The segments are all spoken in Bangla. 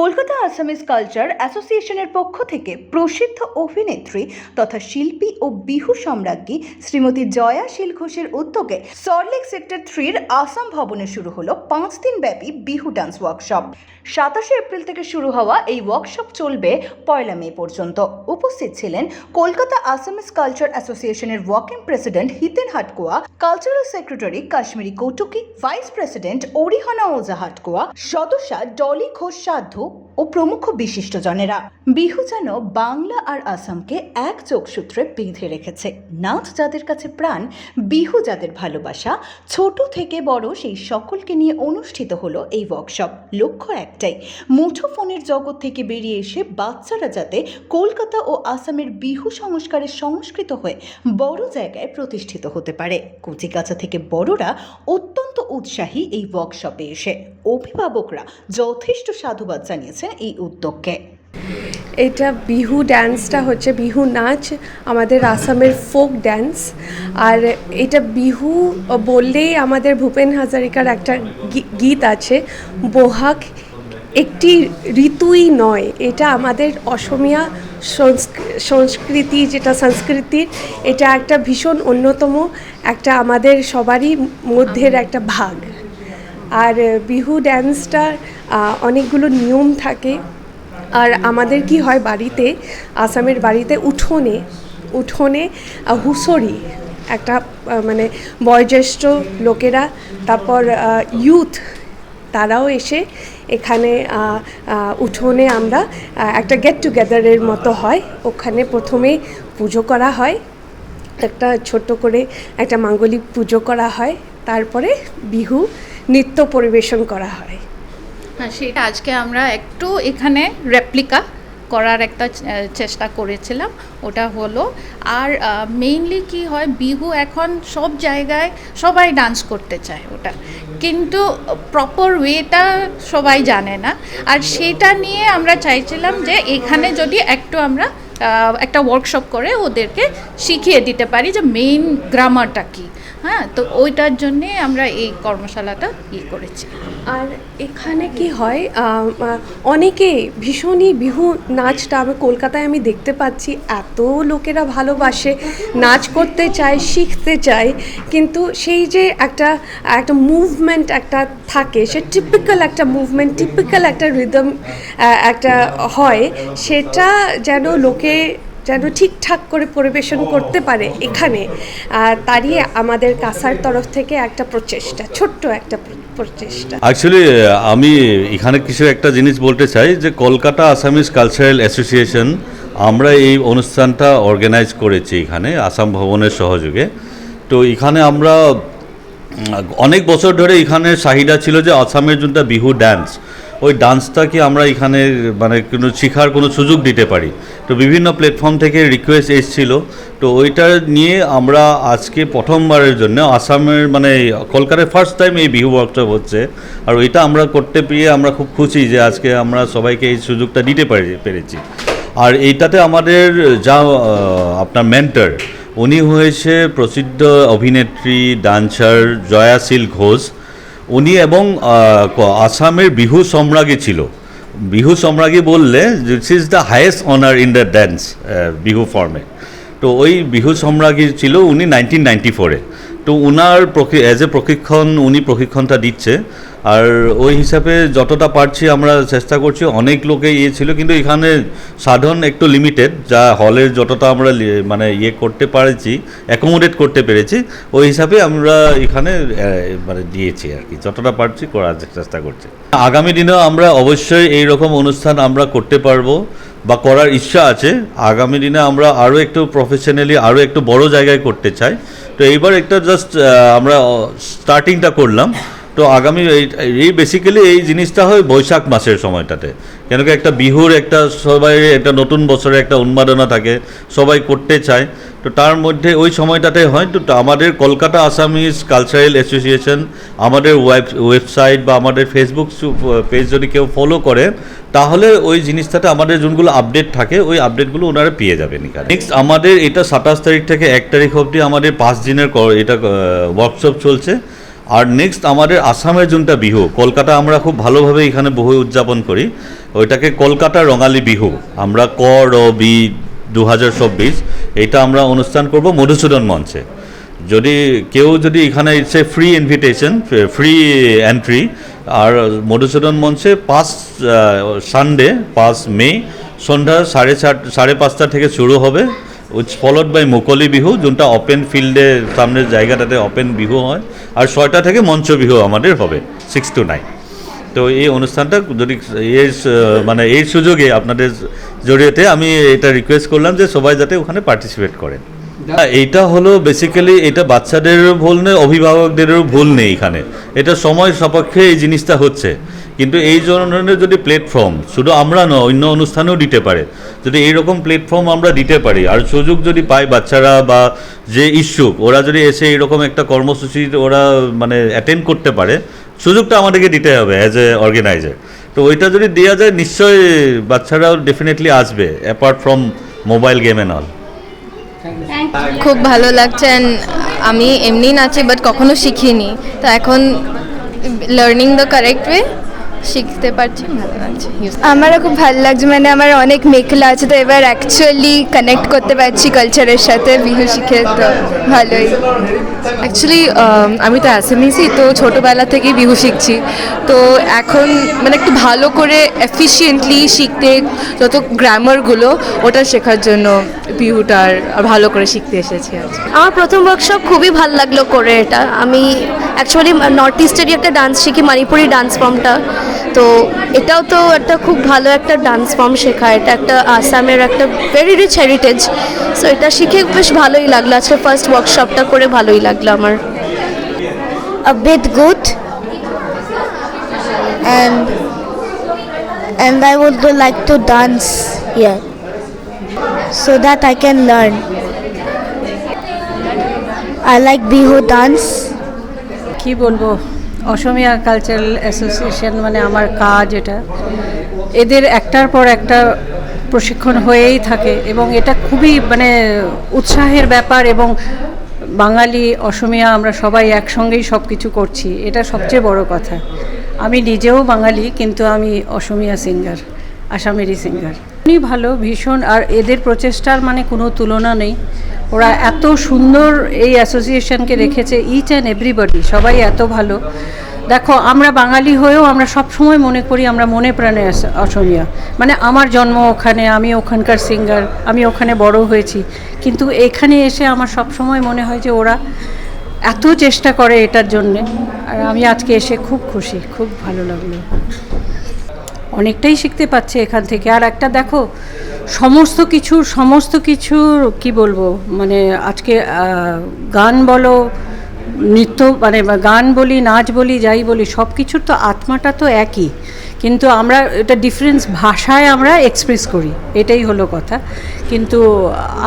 কলকাতা আসামিজ কালচার অ্যাসোসিয়েশনের পক্ষ থেকে প্রসিদ্ধ অভিনেত্রী তথা শিল্পী ও বিহু সম্রাজ্ঞী শ্রীমতী জয়া শীল ঘোষের উদ্যোগে সল্টলেক সেক্টর থ্রির আসাম ভবনে শুরু হলো পাঁচ দিন ব্যাপী বিহু ডান্স ওয়ার্কশপ। সাতাশে এপ্রিল থেকে শুরু হওয়া এই ওয়ার্কশপ চলবে পয়লা মে পর্যন্ত। উপস্থিত ছিলেন কলকাতা আসামিজ কালচার অ্যাসোসিয়েশনের working president Hiten Hatkowa, cultural secretary Kashmiri Koutuki vice president Arihana Oja Hatkowa সদস্যা ডলি ঘোষ novo ও প্রমুখ বিশিষ্টজনেরা। বিহু যেন বাংলা আর আসামকে এক যোগসূত্রে বেঁধে রেখেছে। নাচ যাদের কাছে প্রাণ, বিহু যাদের ভালোবাসা, ছোট থেকে বড় সেই সকলকে নিয়ে অনুষ্ঠিত হলো এই ওয়ার্কশপ লক্ষ্য একটাই মুঠো ফোনের জগৎ থেকে বেরিয়ে এসে বাচ্চারা যাতে কলকাতা ও আসামের বিহু সংস্কারের সংস্কৃত হয়ে বড় জায়গায় প্রতিষ্ঠিত হতে পারে। কচিকাচা থেকে বড়রা অত্যন্ত উৎসাহী এই ওয়ার্কশপে এসে। অভিভাবকরা যথেষ্ট সাধুবাদ জানিয়েছেন এই উদ্যোগকে। এটা বিহু ড্যান্সটা হচ্ছে, বিহু নাচ, আমাদের আসামের ফোক ড্যান্স আর এটা বিহু বললেই আমাদের ভূপেন হাজারিকার একটা গীত আছে, বহাগ একটি ঋতুই নয়, এটা আমাদের অসমিয়া সংস্ক- সংস্কৃতি যেটা সংস্কৃতির, এটা একটা ভীষণ অন্যতম, একটা আমাদের সবারই মধ্যের একটা ভাগ। আর বিহু ড্যান্সটার অনেকগুলো নিয়ম থাকে। আর আমাদের কি হয় বাড়িতে, আসামের বাড়িতে উঠোনে উঠোনে হুঁসরি একটা মানে বয়োজ্যেষ্ঠ লোকেরা, তারপর ইউথ তারাও এসে এখানে উঠোনে আমরা একটা গেট টুগেদারের মতো হয়। ওখানে প্রথমে পুজো করা হয়। একটা ছোট্ট করে একটা মাঙ্গলিক পুজো করা হয়। তারপরে বিহু নৃত্য পরিবেশন করা হয়। হ্যাঁ সেটা আজকে আমরা একটু এখানে রেপ্লিকা করার একটা চেষ্টা করেছিলাম। ওটা হলো, আর মেইনলি কি হয়, বিহু এখন সব জায়গায় সবাই ডান্স করতে চায় ওটা। কিন্তু প্রপার ওয়েটা সবাই জানে না। আর সেটা নিয়ে আমরা চাইছিলাম যে এখানে যদি একটু আমরা একটা ওয়ার্কশপ করে ওদেরকে শিখিয়ে দিতে পারি যে মেইন গ্রামারটা কী। হ্যাঁ তো ওইটার জন্যে আমরা এই কর্মশালাটা ইয়ে করেছি। আর এখানে কি হয় অনেকে ভীষণই বিহু নাচটা আমি কলকাতায় আমি দেখতে পাচ্ছি, এত লোকেরা ভালোবাসে, নাচ করতে চায়, শিখতে চায়, কিন্তু সেই যে একটা একটা মুভমেন্ট একটা থাকে, সে টিপিক্যাল একটা মুভমেন্ট টিপিক্যাল একটা রিদম একটা হয়, সেটা যেন লোকে যেন ঠিকঠাক করে পরিবেশন করতে পারে এখানে। তারই আমাদের কাসার তরফ থেকে একটা প্রচেষ্টা, ছোট্ট একটা প্রচেষ্টা। অ্যাকচুয়ালি আমি এখানে কিছু একটা জিনিস বলতে চাই যে কলকাতা আসামিজ কালচারাল অ্যাসোসিয়েশন আমরা এই অনুষ্ঠানটা অর্গানাইজ করেছি এখানে, আসাম ভবনের সহযোগে। তো এখানে আমরা অনেক বছর ধরে এখানে চাহিদা ছিল যে আসামের যোনটা বিহু ডান্স ওই ডান্সটাকে আমরা এখানে মানে কোনো শেখার কোনো সুযোগ দিতে পারি? তো বিভিন্ন প্ল্যাটফর্ম থেকে রিকোয়েস্ট এসেছিল। তো ওইটা নিয়ে আমরা আজকে প্রথমবারের জন্য আসামের মানে কলকাতায় ফার্স্ট টাইম এই বিহু ওয়ার্কশপ হচ্ছে। আর ওইটা আমরা করতে পেরে আমরা খুব খুশি যে আজকে আমরা সবাইকে এই সুযোগটা দিতে পারি, পেরেছি। আর এইটাতে আমাদের যা আপনার মেন্টার উনি হয়েছে প্রসিদ্ধ অভিনেত্রী ডান্সার জয়াশীল ঘোষ। উনি এবং আসামের বিহু সম্রাজ্ঞী ছিল। বিহু সম্রাজ্ঞী বললে this is the highest honour in the dance Bihu ফর্মে তো ওই বিহু সম্রাজ্ঞী ছিল উনি নাইনটিন নাইনটি ফোরে তো ওনার অ্যাজ এ প্রশিক্ষণ, উনি প্রশিক্ষণটা দিচ্ছে। আর ওই হিসাবে যতটা পারছি আমরা চেষ্টা করছি, অনেক লোকে ইয়ে ছিল, কিন্তু এখানে সাধন একটু লিমিটেড যা হলের যতটা আমরা মানে ইয়ে করতে পারেছি অ্যাকোমোডেট করতে পেরেছি, ওই হিসাবে আমরা এখানে মানে দিয়েছি আর কি। যতটা পারছি করার চেষ্টা করছি। আগামী দিনেও আমরা অবশ্যই এই রকম অনুষ্ঠান আমরা করতে পারব। বা করার ইচ্ছা আছে, আগামী দিনে আমরা আরও একটু প্রফেশনালি আরও একটু বড় জায়গায় করতে চাই। তো এইবার একটা জাস্ট আমরা স্টার্টিংটা করলাম। তো আগামী এই- বেসিক্যালি এই জিনিসটা হয় বৈশাখ মাসের সময়টাতে। কেন কি একটা বিহুর একটা সবাই একটা নতুন বছরে একটা উন্মাদনা থাকে, সবাই করতে চায়। তো তার মধ্যে ওই সময়টাতে হয়, তো আমাদের কলকাতা আসামিজ কালচারাল অ্যাসোসিয়েশন আমাদের ওয়েব ওয়েবসাইট বা আমাদের ফেসবুক পেজ যদি কেউ ফলো করে, তাহলে ওই জিনিসটাতে আমাদের যোনগুলো আপডেট থাকে, ওই আপডেটগুলো ওনারা পেয়ে যাবেন এখানে। নেক্সট আমাদের এটা সাতাশ তারিখ থেকে এক তারিখ অবধি আমাদের পাঁচ দিনের এটা ওয়ার্কশপ চলছে। আর নেক্সট আমাদের আসামের যোনটা বিহু। কলকাতা আমরা খুব ভালোভাবে এখানে বহু উদযাপন করি। ওইটাকে কলকাতা রঙালী বিহু। আমরা ক, র, বি দু হাজার চব্বিশ, এটা আমরা অনুষ্ঠান করব মধুসূদন মঞ্চে। যদি কেউ যদি এখানে it's a free invitation free entry আর মধুসূদন মঞ্চে পাঁচ সানডে পাঁচ মে, সন্ধ্যা সাড়ে চার, সাড়ে পাঁচটা থেকে শুরু হবে। উইচ ফলোড বাই মুকলি বিহু যোনটা ওপেন ফিল্ডে সামনের জায়গাটাতে ওপেন বিহু হয়। আর ছয়টা থেকে মঞ্চ বিহু আমাদের হবে সিক্স টু নাইন তো এই অনুষ্ঠানটা যদি এই মানে এই সুযোগে আপনাদের জড়িয়েতে আমি এটা রিকোয়েস্ট করলাম যে সবাই যাতে ওখানে পার্টিসিপেট করেন। হ্যাঁ, এইটা হলো বেসিক্যালি এটা বাচ্চাদেরও ভুল নেই অভিভাবকদেরও ভুল নেই এখানে। এটা সময় সাপেক্ষে এই জিনিসটা হচ্ছে। কিন্তু এই ধরনের যদি প্ল্যাটফর্ম শুধু আমরা নয়, অন্য অনুষ্ঠানেও দিতে পারে। যদি এইরকম প্ল্যাটফর্ম আমরা দিতে পারি, আর সুযোগ যদি পায় বাচ্চারা বা যে ইচ্ছুক, ওরা যদি এসে এরকম একটা কর্মসূচি ওরা মানে অ্যাটেন্ড করতে পারে, সুযোগটা আমাদেরকে দিতে হবে অ্যাজ এ অর্গানাইজার তো ওইটা যদি দেওয়া যায় নিশ্চয়ই বাচ্চারাও ডেফিনেটলি আসবে apart from mobile game and all খুব ভালো লাগছে আমি এমনি নাচি বাট কখনো শিখিনি। তো এখন লার্নিং দ্য কারেক্ট ওয়ে শিখতে পারছি ভালো লাগছে আমারও খুব ভালো লাগছে মানে আমার অনেক মেখলা আছে তো এবার অ্যাকচুয়ালি কানেক্ট করতে পারছি কালচারের সাথে বিহু শিখে তো ভালোই। অ্যাকচুয়ালি আমি তো অ্যাসামিসই তো ছোটোবেলা থেকেই বিহু শিখছি। তো এখন মানে একটু ভালো করে এফিশিয়েন্টলি শিখতে যত গ্রামারগুলো ওটা শেখার জন্য বিহুটা আর ভালো করে শিখতে এসেছি আজ আমার প্রথম ওয়ার্কশপ খুবই ভালো লাগল করে এটা। আমি অ্যাকচুয়ালি নর্থ ইস্টেরই একটা ডান্স শিখি মণিপুরি ডান্স ফর্মটা তো এটাও তো একটা খুব ভালো একটা ডান্স ফর্ম শেখা এটা একটা আসামের একটা ভেরি রিচ হেরিটেজ সো এটা শিখে বেশ ভালোই লাগল। আজকে ফার্স্ট ওয়ার্কশপটা করে ভালোই লাগল আমার। A bit good and and I would like to dance here so that I can learn. I like Bihu dance. কি বলব? অসমিয়া কালচারাল অ্যাসোসিয়েশন মানে আমার কাজ এটা। এদের একটার পর একটা প্রশিক্ষণ হয়েই থাকে এবং এটা খুবই মানে উৎসাহের ব্যাপার এবং বাঙালি, অসমিয়া আমরা সবাই একসঙ্গেই সব কিছু করছি, এটা সবচেয়ে বড় কথা। আমি নিজেও বাঙালি, কিন্তু আমি অসমিয়া সিঙ্গার আসামেরই সিঙ্গার ভালো, ভীষণ, আর এদের প্রচেষ্টার মানে কোনো তুলনা নেই। ওরা এত সুন্দর এই অ্যাসোসিয়েশনকে রেখেছে ইচ অ্যান্ড এভরিবডি সবাই এত ভালো। দেখো, আমরা বাঙালি হয়েও আমরা সব সময় মনে করি আমরা মনে প্রাণে অসমিয়া। মানে আমার জন্ম ওখানে, আমি ওখানকার সিঙ্গার আমি ওখানে বড় হয়েছি। কিন্তু এখানে এসে আমার সব সময় মনে হয় যে ওরা এত চেষ্টা করে এটার জন্যে। আর আমি আজকে এসে খুব খুশি, খুব ভালো লাগল। অনেকটাই শিখতে পাচ্ছে এখান থেকে। আর একটা দেখো সমস্ত কিছু সমস্ত কিছু কি বলব মানে আজকে গান বলো, নৃত্য মানে গান বলি, নাচ বলি, যাই বলি, সব কিছুর তো আত্মাটা তো একই। কিন্তু আমরা এটা ডিফারেন্স ভাষায় আমরা এক্সপ্রেস করি, এটাই হলো কথা। কিন্তু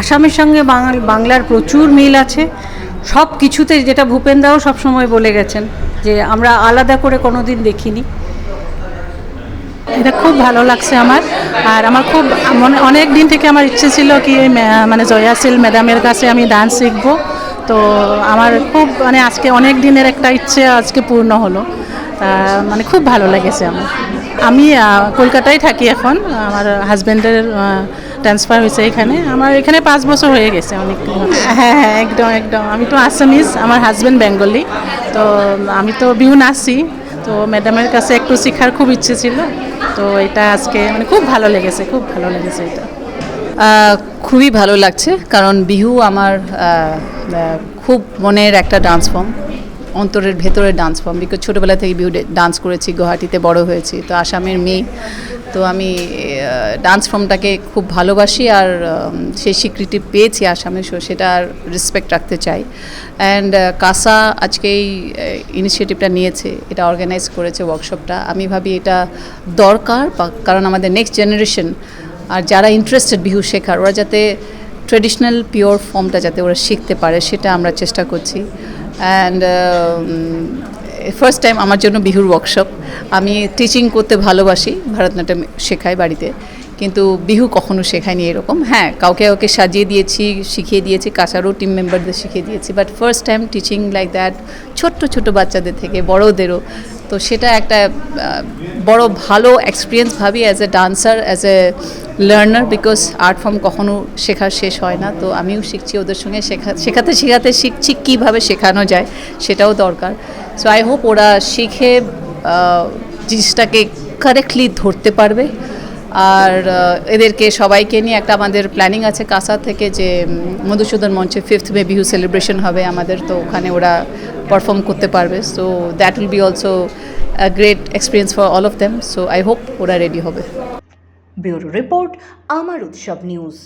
আসামের সঙ্গে বাংলার প্রচুর মিল আছে। সব কিছুতে যেটা ভূপেন্দাও সবসময় বলে গেছেন যে আমরা আলাদা করে কোনো দিন দেখিনি। এটা খুব ভালো লাগছে আমার। আর আমার খুব মনে, অনেক দিন থেকে আমার ইচ্ছে ছিল কি মানে জয়াশীল ম্যাডামের কাছে আমি ডান্স শিখব। তো আমার খুব মানে আজকে অনেক দিনের একটা ইচ্ছে আজকে পূর্ণ হলো। মানে খুব ভালো লেগেছে আমার। আমি কলকাতায় থাকি এখন। আমার হাজব্যান্ডের ট্রান্সফার হয়েছে এখানে। আমার এখানে পাঁচ বছর হয়ে গেছে অনেক। হ্যাঁ হ্যাঁ একদম একদম। আমি তো আসামিজ আমার হাজব্যান্ড বেঙ্গলি তো আমি তো বিহু নাচি তো ম্যাডামের কাছে একটু শেখার খুব ইচ্ছে ছিল। তো এটা আজকে মানে খুব ভালো লেগেছে, খুব ভালো লেগেছে এটা। খুবই ভালো লাগছে কারণ বিহু আমার খুব মনের একটা ডান্স ফর্ম অন্তরের ভেতরের ডান্স ফর্ম বিকজ ছোটোবেলা থেকে বিহু ডান্স করেছি, গুয়াহাটিতে বড় হয়েছি। তো আসামের মেয়ে তো আমি ডান্স ফর্মটাকে খুব ভালোবাসি আর সেই স্বীকৃতি পেয়েছি আসামে সো সেটার রেসপেক্ট রাখতে চাই। অ্যান্ড কাসা আজকে এই ইনিশিয়েটিভটা নিয়েছে, এটা অর্গানাইজ করেছে ওয়ার্কশপটা আমি ভাবি এটা দরকার কারণ আমাদের নেক্সট জেনারেশন আর যারা ইন্টারেস্টেড বিহু শেখার, ওরা যাতে ট্রেডিশনাল পিওর ফর্মটা যাতে ওরা শিখতে পারে, সেটা আমরা চেষ্টা করছি। অ্যান্ড ফার্স্ট টাইম আমার জন্য বিহুর ওয়ার্কশপ আমি টিচিং করতে ভালোবাসি, ভারতনাট্যম শেখাই বাড়িতে। কিন্তু বিহু কখনো শেখায়নি এরকম। হ্যাঁ কাউকে কাউকে সাজিয়ে দিয়েছি, শিখিয়ে দিয়েছি কাছারও টিম মেম্বারদের শিখিয়ে দিয়েছি। But first time teaching like that ছোট্ট ছোট বাচ্চাদের থেকে, বড়োদেরও। তো সেটা একটা বড় ভালো এক্সপিরিয়েন্স ভাবি as a dancer as a learner because art form কখনো শেখার শেষ হয় না। তো আমিও শিখছি ওদের সঙ্গে শেখা, শেখাতে শেখাতে শিখছি কীভাবে শেখানো যায়, সেটাও দরকার। সো আই হোপ ওরা শিখে জিনিসটাকে কারেক্টলি ধরতে পারবে। আর এদেরকে সবাইকে নিয়ে একটা আমাদের প্ল্যানিং আছে কাসা থেকে যে মধুসূদন মঞ্চে ফিফথ মে বিহু সেলিব্রেশন হবে আমাদের, তো ওখানে ওরা পারফর্ম করতে পারবে। So that will be also great experience for all of them so I hope ওরা রেডি হবে। ব্যুরো রিপোর্ট, আমার উৎসব নিউজ।